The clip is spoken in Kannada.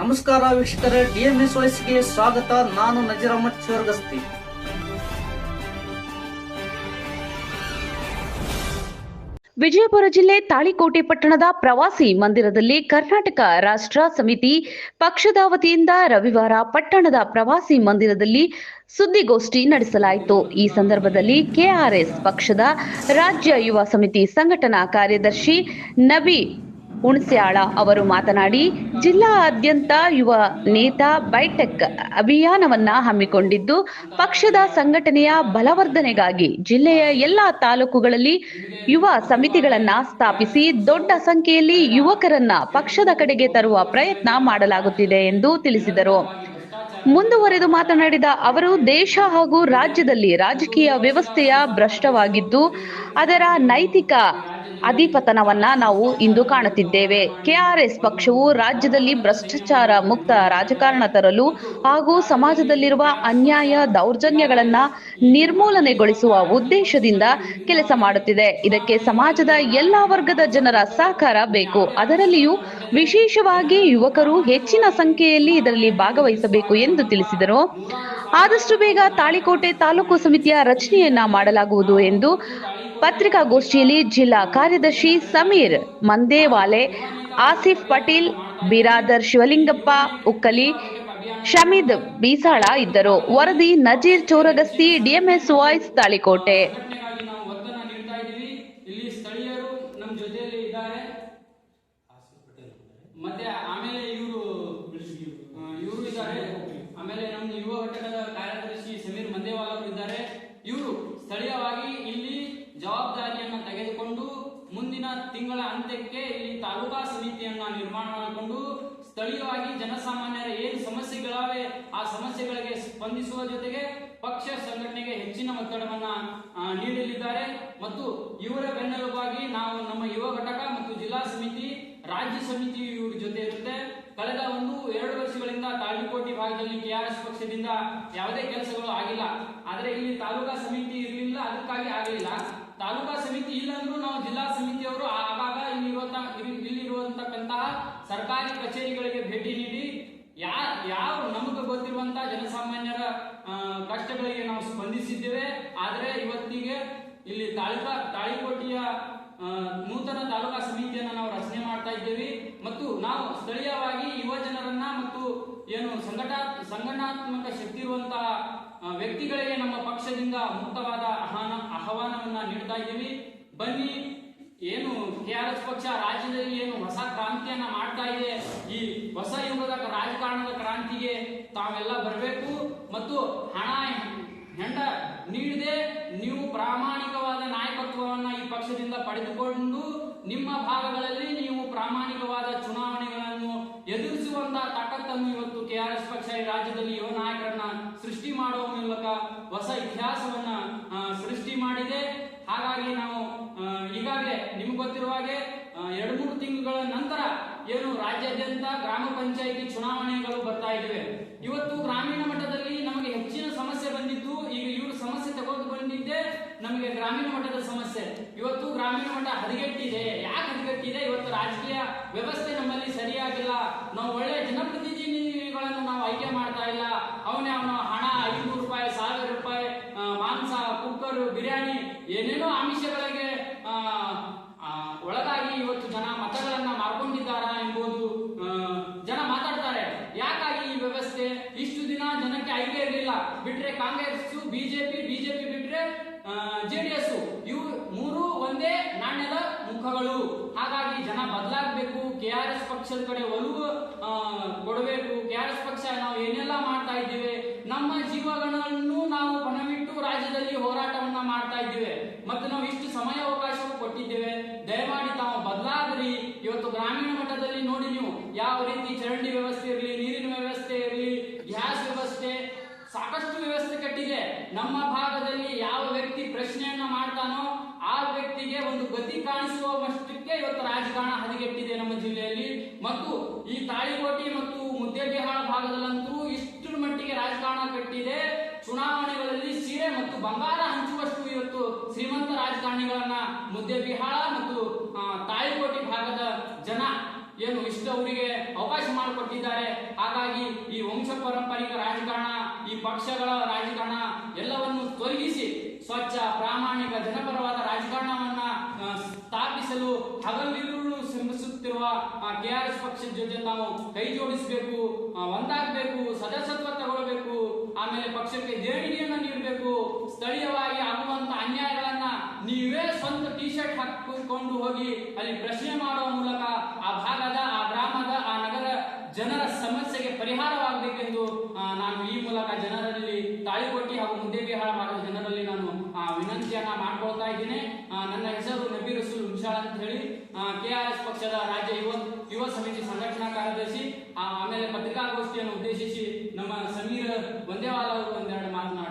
ನಮಸ್ಕಾರ ವೀಕ್ಷಕರೇ ಡಿಎಂಎಸ್ ವಾಯ್ಸ್ಗೆ ಸ್ವಾಗತ. ನಾನು ನಜೀರ್ ಚೋರ್ಗಸ್ತಿ. ವಿಜಯಪುರ ಜಿಲ್ಲೆ ತಾಳಿಕೋಟೆ ಪಟ್ಟಣದ ಪ್ರವಾಸಿ ಮಂದಿರದಲ್ಲಿ ಕರ್ನಾಟಕ ರಾಷ್ಟ್ರ ಸಮಿತಿ ಪಕ್ಷದ ವತಿಯಿಂದ ರವಿವಾರ ಪಟ್ಟಣದ ಪ್ರವಾಸಿ ಮಂದಿರದಲ್ಲಿ ಸುದ್ದಿಗೋಷ್ಠಿ ನಡೆಸಲಾಯಿತು. ಈ ಸಂದರ್ಭದಲ್ಲಿ ಕೆಆರ್ಎಸ್ ಪಕ್ಷದ ರಾಜ್ಯ ಯುವ ಸಮಿತಿ ಸಂಘಟನಾ ಕಾರ್ಯದರ್ಶಿ ನಬಿ ಹುಣಸ್ಯಾಳ ಅವರು ಮಾತನಾಡಿ, ಜಿಲ್ಲಾದ್ಯಂತ ಯುವ ನೇತಾ ಬೈಟೆಕ್ ಅಭಿಯಾನವನ್ನ ಹಮ್ಮಿಕೊಂಡಿದ್ದು, ಪಕ್ಷದ ಸಂಘಟನೆಯ ಬಲವರ್ಧನೆಗಾಗಿ ಜಿಲ್ಲೆಯ ಎಲ್ಲಾ ತಾಲೂಕುಗಳಲ್ಲಿ ಯುವ ಸಮಿತಿಗಳನ್ನ ಸ್ಥಾಪಿಸಿ, ದೊಡ್ಡ ಸಂಖ್ಯೆಯಲ್ಲಿ ಯುವಕರನ್ನ ಪಕ್ಷದ ಕಡೆಗೆ ತರುವ ಪ್ರಯತ್ನ ಮಾಡಲಾಗುತ್ತಿದೆ ಎಂದು ತಿಳಿಸಿದರು. ಮುಂದುವರೆದು ಮಾತನಾಡಿದ ಅವರು, ದೇಶ ಹಾಗೂ ರಾಜ್ಯದಲ್ಲಿ ರಾಜಕೀಯ ವ್ಯವಸ್ಥೆಯ ಭ್ರಷ್ಟವಾಗಿದ್ದು, ಅದರ ನೈತಿಕ ಅಧಿಪತನವನ್ನ ನಾವು ಇಂದು ಕಾಣುತ್ತಿದ್ದೇವೆ. ಕೆಆರ್ಎಸ್ ಪಕ್ಷವು ರಾಜ್ಯದಲ್ಲಿ ಭ್ರಷ್ಟಾಚಾರ ಮುಕ್ತ ರಾಜಕಾರಣ ತರಲು ಹಾಗೂ ಸಮಾಜದಲ್ಲಿರುವ ಅನ್ಯಾಯ ದೌರ್ಜನ್ಯಗಳನ್ನ ನಿರ್ಮೂಲನೆಗೊಳಿಸುವ ಉದ್ದೇಶದಿಂದ ಕೆಲಸ ಮಾಡುತ್ತಿದೆ. ಇದಕ್ಕೆ ಸಮಾಜದ ಎಲ್ಲಾ ವರ್ಗದ ಜನರ ಸಹಕಾರ ಬೇಕು. ಅದರಲ್ಲಿಯೂ ವಿಶೇಷವಾಗಿ ಯುವಕರು ಹೆಚ್ಚಿನ ಸಂಖ್ಯೆಯಲ್ಲಿ ಇದರಲ್ಲಿ ಭಾಗವಹಿಸಬೇಕು ಎಂದು ತಿಳಿಸಿದರು. ಆದಷ್ಟು ಬೇಗ ತಾಳಿಕೋಟೆ ತಾಲೂಕು ಸಮಿತಿಯ ರಚನೆಯನ್ನ ಮಾಡಲಾಗುವುದು ಎಂದು ಪತ್ರಿಕಾಗೋಷ್ಠಿಯಲ್ಲಿ ಜಿಲ್ಲಾ ಕಾರ್ಯದರ್ಶಿ ಸಮೀರ್ ಮಂದೇವಾಲೆ, ಆಸಿಫ್ ಪಟೇಲ್, ಬಿರಾದರ್ ಶಿವಲಿಂಗಪ್ಪ, ಉಕ್ಕಲಿ ಶಮೀದ್ ಬೀಸಾಳ ಇದ್ದರು. ವರದಿ ನಜೀರ್ ಚೌರಗಸ್ತಿ, ಡಿಎಂಎಸ್ ವಾಯ್ಸ್ ತಾಳಿಕೋಟೆ. ಸ್ಥಳೀಯವಾಗಿ ತಿಂಗಳ ಅಂತ್ಯಕ್ಕೆ ಇಲ್ಲಿ ತಾಲೂಕಾ ಸಮಿತಿಯನ್ನ ನಿರ್ಮಾಣ ಮಾಡಿಕೊಂಡು ಸ್ಥಳೀಯವಾಗಿ ಜನಸಾಮಾನ್ಯರ ಏನು ಸಮಸ್ಯೆಗಳಾವೆ, ಆ ಸಮಸ್ಯೆಗಳಿಗೆ ಸ್ಪಂದಿಸುವ ಜೊತೆಗೆ ಪಕ್ಷ ಸಂಘಟನೆಗೆ ಹೆಚ್ಚಿನ ಒತ್ತಡವನ್ನ ನೀಡಲಿದ್ದಾರೆ. ಮತ್ತು ಇವರ ಬೆನ್ನೆಲುಬಾಗಿ ನಾವು ನಮ್ಮ ಯುವ ಘಟಕ ಮತ್ತು ಜಿಲ್ಲಾ ಸಮಿತಿ, ರಾಜ್ಯ ಸಮಿತಿ ಇವರ ಜೊತೆ ಇರುತ್ತೆ. ಕಳೆದ ಒಂದು ಎರಡು ವರ್ಷಗಳಿಂದ ತಾಳಿಕೋಟಿ ಭಾಗದಲ್ಲಿ ಕೆಆರ್ಎಸ್ ಪಕ್ಷದಿಂದ ಯಾವುದೇ ಕೆಲಸಗಳು ಆಗಿಲ್ಲ. ಆದರೆ ಇಲ್ಲಿ ತಾಲೂಕಾ ಸಮಿತಿ ಇರಲಿಲ್ಲ, ಅದಕ್ಕಾಗಿ ಆಗಲಿಲ್ಲ. ತಾಲೂಕಾ ಸಮಿತಿ ಇಲ್ಲಂದ್ರೂ ನಾವು ಜಿಲ್ಲಾ ಸಮಿತಿಯವರು ಆವಾಗ ಇಲ್ಲಿರುವಂತ ಇಲ್ಲಿರುವಂತಕ್ಕಂತಹ ಸರ್ಕಾರಿ ಕಚೇರಿಗಳಿಗೆ ಭೇಟಿ ನೀಡಿ, ಯಾ ಯಾವ ನಮಗೆ ಗೊತ್ತಿರುವಂತಹ ಜನಸಾಮಾನ್ಯರ ಕಷ್ಟಗಳಿಗೆ ನಾವು ಸ್ಪಂದಿಸಿದ್ದೇವೆ. ಆದರೆ ಇವತ್ತಿಗೆ ಇಲ್ಲಿ ತಾಲೂಕಾ, ತಾಳಿಕೋಟೆಯ ನೂತನ ತಾಲೂಕಾ ಸಮಿತಿಯನ್ನು ನಾವು ರಚನೆ ಮಾಡ್ತಾ ಇದ್ದೇವೆ. ಮತ್ತು ನಾವು ಸ್ಥಳೀಯವಾಗಿ ಯುವ ಜನರನ್ನ ಮತ್ತು ಏನು ಸಂಘಟ ಸಂಘಟನಾತ್ಮಕ ಶಕ್ತಿ ಇರುವಂತಹ ವ್ಯಕ್ತಿಗಳಿಗೆ ನಮ್ಮ ಪಕ್ಷದಿಂದ ಮುಕ್ತವಾದ ಆಹ್ವಾನ ಆಹ್ವಾನವನ್ನ ನೀಡ್ತಾ ಇದ್ದೀವಿ. ಬನ್ನಿ, ಏನು ಕೆ ಆರ್ ಎಸ್ ಪಕ್ಷ ರಾಜ್ಯದಲ್ಲಿ ಏನು ಹೊಸ ಕ್ರಾಂತಿಯನ್ನ ಮಾಡ್ತಾ ಇದೆ. ಈ ಹೊಸ ಯುಗದ ರಾಜಕಾರಣದ ಕ್ರಾಂತಿಗೆ ತಾವೆಲ್ಲ ಬರಬೇಕು ಮತ್ತು ಹಣ ಹೆಂಡ ನೀಡದೆ ನೀವು ಪ್ರಾಮಾಣಿಕವಾದ ನಾಯಕತ್ವವನ್ನ ಈ ಪಕ್ಷದಿಂದ ಪಡೆದುಕೊಂಡು ನಿಮ್ಮ ಭಾಗಗಳಲ್ಲಿ ನೀವು ಪ್ರಾಮಾಣಿಕವಾದ ಚುನಾವಣೆಗಳನ್ನು ಎದುರಿಸುವಂತಹ ತಾಕತ್ತನ್ನು ಇವತ್ತು ಕೆಆರ್ಎಸ್ ಪಕ್ಷ ಈ ರಾಜ್ಯದಲ್ಲಿ ಯುವ ನಾಯಕರನ್ನ ಸೃಷ್ಟಿ ಮಾಡುವ ಮೂಲಕ ಹೊಸ ಇತಿಹಾಸವನ್ನ ಸೃಷ್ಟಿ ಮಾಡಿದೆ. ಹಾಗಾಗಿ ನಾವು ಈಗಾಗಲೇ ನಿಮ್ಗೆ ಗೊತ್ತಿರುವ ಹಾಗೆ ಎರಡು ಮೂರು ತಿಂಗಳ ನಂತರ ಏನು ರಾಜ್ಯಾದ್ಯಂತ ಗ್ರಾಮ ಪಂಚಾಯಿತಿ ಚುನಾವಣೆಗಳು ಬರ್ತಾ ಇವೆ ಇವತ್ತು ಗ್ರಾಮೀಣ ಮಟ್ಟದಲ್ಲಿ ನಮಗೆ ಹೆಚ್ಚಿನ ಸಮಸ್ಯೆ ಬಂದಿದ್ದು ಈಗ ಇವರು ಸಮಸ್ಯೆ ತಗೊಂಡು ಬಂದಿದ್ದೆ ನಮಗೆ ಗ್ರಾಮೀಣ ಮಟ್ಟದ ಸಮಸ್ಯೆ ಇವತ್ತು ಗ್ರಾಮೀಣ ಮಟ್ಟ ಹದಗೆಟ್ಟಿದೆ. ಯಾಕೆ ಹದಗೆಟ್ಟಿದೆ? ಇವತ್ತು ರಾಜಕೀಯ ವ್ಯವಸ್ಥೆ ನಮ್ಮಲ್ಲಿ ಸರಿಯಾಗಿಲ್ಲ. ನಾವು ಒಳ್ಳೆ ಜನಪ್ರತಿನಿಧಿಗಳನ್ನು ನಾವು ಆಯ್ಕೆ ಮಾಡ್ತಾ ಇಲ್ಲ. ಅವನೇ ಅವನ ಹಣ, ಐನೂರು ರೂಪಾಯಿ, ಸಾವಿರ ರೂಪಾಯಿ ಮಾಂಸ, ಕುಕ್ಕರ್, ಬಿರಿಯಾನಿ, ಏನೇನೋ ಆಮಿಷಗಳಿಗೆ ಆ, ಆ, ಒಳಗಾಗಿ ಇವತ್ತು ಜನ ಮತಗಳನ್ನ ಮಾರ್ಕೊಂಡಿದ್ದಾರಾ ಎಂಬುದು ಆ, ಜನ ಮಾತಾಡ್ತಾರೆ ವ್ಯವಸ್ಥೆ ಇಷ್ಟು ದಿನ ಜನಕ್ಕೆ ಆಯ್ಕೆ ಇರಲಿಲ್ಲ. ಬಿಟ್ರೆ ಕಾಂಗ್ರೆಸ್ ಬಿಜೆಪಿ ಬಿಜೆಪಿ ಬಿಟ್ರೆ ಜೆಡಿಎಸ್ ಇವು ಮೂರು ಒಂದೇ ನಾಣ್ಯದ ಮುಖಗಳು. ಹಾಗಾಗಿ ಜನ ಬದಲಾಗಬೇಕು. ಎಸ್ ಪಕ್ಷದ ಕಡೆ ಒಲವು ಕೊಡಬೇಕು. ಕೆ ಆರ್ ಕೆಆರ್ಎಸ್ ಪಕ್ಷ ನಾವು ಏನೆಲ್ಲ ಮಾಡ್ತಾ ಇದ್ದೇವೆ? ನಮ್ಮ ಜೀವಗಳನ್ನು ನಾವು ಪಣವಿಟ್ಟು ರಾಜ್ಯದಲ್ಲಿ ಹೋರಾಟವನ್ನ ಮಾಡ್ತಾ ಇದ್ದೇವೆ. ಮತ್ತು ನಾವು ಇಷ್ಟು ಸಮಯಾವಕಾಶವು ದಯಮಾಡಿ ತಾವು ಬದಲಾಗ್ರಿ. ಇವತ್ತು ಗ್ರಾಮೀಣ ಮಟ್ಟದಲ್ಲಿ ನೋಡಿ ನೀವು ಯಾವ ರೀತಿ ಚರಂಡಿ ವ್ಯವಸ್ಥೆ ಇರಲಿ, ನೀರಿನ ವ್ಯವಸ್ಥೆ ಇರಲಿ, ಗ್ಯಾಸ್ ವ್ಯವಸ್ಥೆ ಸಾಕಷ್ಟು ವ್ಯವಸ್ಥೆ ಕಟ್ಟಿದೆ. ನಮ್ಮ ಭಾಗದಲ್ಲಿ ಯಾವ ವ್ಯಕ್ತಿ ಪ್ರಶ್ನೆಯನ್ನ ಮಾಡ್ತಾನೋ ಆ ವ್ಯಕ್ತಿಗೆ ಒಂದು ಗತಿ ಕಾಣಿಸುವಷ್ಟಕ್ಕೆ ಇವತ್ತು ರಾಜಕಾರಣ ಹದಗೆಟ್ಟಿದೆ ನಮ್ಮ ಜಿಲ್ಲೆಯಲ್ಲಿ. ಮತ್ತು ಈ ತಾಳಿಕೋಟೆ ಮತ್ತು ಮುದ್ದೇಬಿಹಾಳ ಭಾಗದಲ್ಲಂತೂ ಇಷ್ಟರ ಮಟ್ಟಿಗೆ ರಾಜಕಾರಣ ಕಟ್ಟಿದೆ. ಚುನಾವಣೆಗಳಲ್ಲಿ ಸೀರೆ ಮತ್ತು ಬಂಗಾರ ಹಂಚುವಷ್ಟು ಇವತ್ತು ಶ್ರೀಮಂತ ರಾಜಕಾರಣಿಗಳನ್ನ ಮುದ್ದೇಬಿಹಾಳ ಮತ್ತು ತಾಯಿಕೋಟಿ ಭಾಗದ ಜನ ಏನು ಇಷ್ಟವರಿಗೆ ಅವಕಾಶ ಮಾಡಿಕೊಟ್ಟಿದ್ದಾರೆ. ಹಾಗಾಗಿ ಈ ವಂಶ ಪಾರಂಪರಿಕ ರಾಜಕಾರಣ, ಈ ಪಕ್ಷಗಳ ರಾಜಕಾರಣ ಎಲ್ಲವನ್ನು ತೊಲಗಿಸಿ ಸ್ವಚ್ಛ, ಪ್ರಾಮಾಣಿಕ, ಜನಪರವಾದ ರಾಜಕಾರಣವನ್ನ ಸ್ಥಾಪಿಸಲು ಹಗಲಿರುಳು ಶ್ರಮಿಸುತ್ತಿರುವ ಕೆಆರ್ಎಸ್ ಪಕ್ಷದ ಜೊತೆ ನಾವು ಕೈ ಜೋಡಿಸಬೇಕು ಒಂದಾಗಬೇಕು, ಸದಸ್ಯತ್ವ ತಗೊಳ್ಬೇಕು, ಆಮೇಲೆ ಪಕ್ಷಕ್ಕೆ ದೇಣಿಗೆಯನ್ನು ನೀಡಬೇಕು, ಸ್ಥಳೀಯವಾಗಿ ಆಗುವಂತಹ ಟಿ ಶರ್ಟ್ ಹಾಕಿಕೊಂಡು ಹೋಗಿ ಅಲ್ಲಿ ಪ್ರಶ್ನೆ ಮಾಡುವ ಮೂಲಕ ಆ ಭಾಗದ, ಆ ಗ್ರಾಮದ, ಆ ನಗರ ಜನರ ಸಮಸ್ಯೆಗೆ ಪರಿಹಾರವಾಗಬೇಕೆಂದು ನಾನು ಈ ಮೂಲಕ ಜನರಲ್ಲಿ ತಾಳಿಕೊಟ್ಟಿ ಹಾಗೂ ಮುದ್ದೇಬಿಹಾಳ ಭಾಗದ ಜನರಲ್ಲಿ ನಾನು ವಿನಂತಿಯನ್ನ ಮಾಡ್ಕೊಳ್ತಾ ಇದ್ದೀನಿ. ನನ್ನ ಹೆಸರು ನಬೀರ್ ರಸೂಲ್ ಅಂತ ಹೇಳಿ. ಕೆಆರ್ಎಸ್ ಪಕ್ಷದ ರಾಜ್ಯ ಯುವ ಯುವ ಸಮಿತಿ ಸಂಘಟನಾ ಕಾರ್ಯದರ್ಶಿ. ಆಮೇಲೆ ಪತ್ರಿಕಾಗೋಷ್ಠಿಯನ್ನು ಉದ್ದೇಶಿಸಿ ನಮ್ಮ ಸಮೀರ್ ವಂದೇವಾಲ ಅವರು ಒಂದೆರಡು ಮಾತನಾಡ